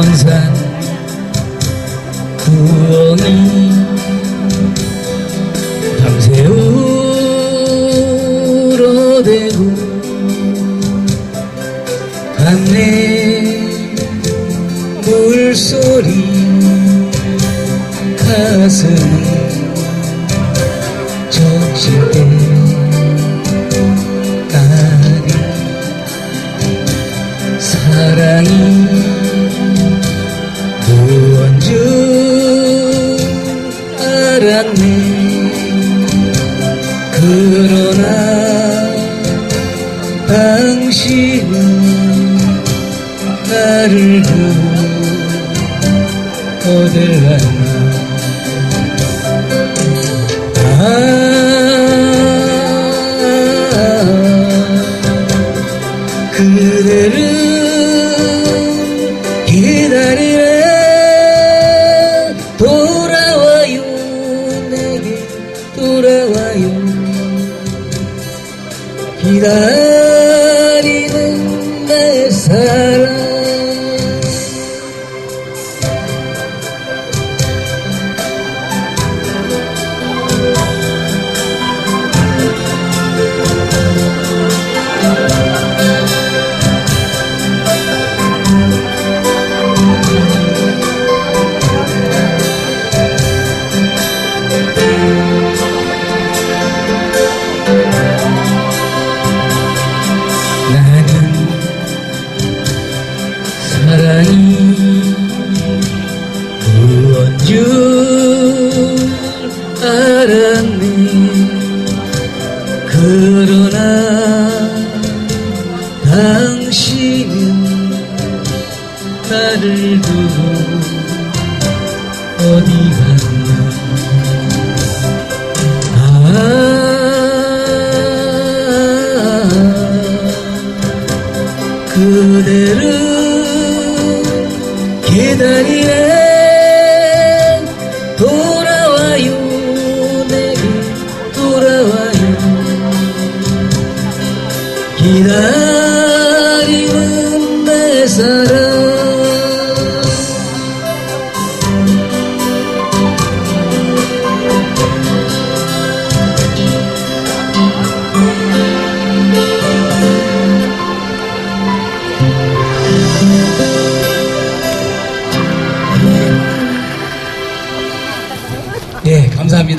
먼산 구원이 밤새 울어대고 밤내 물소리 가슴 나를 두고 어딜 갔나. 아 그대를 기다리네 돌아와요. 내게 돌아와요. 기다리는 내 사랑 사랑이 무언 줄 알았네. 그러나 당신은 나를 두고 어디 갔 기다리네 돌아와요 내게 돌아와요 기 감사합니다.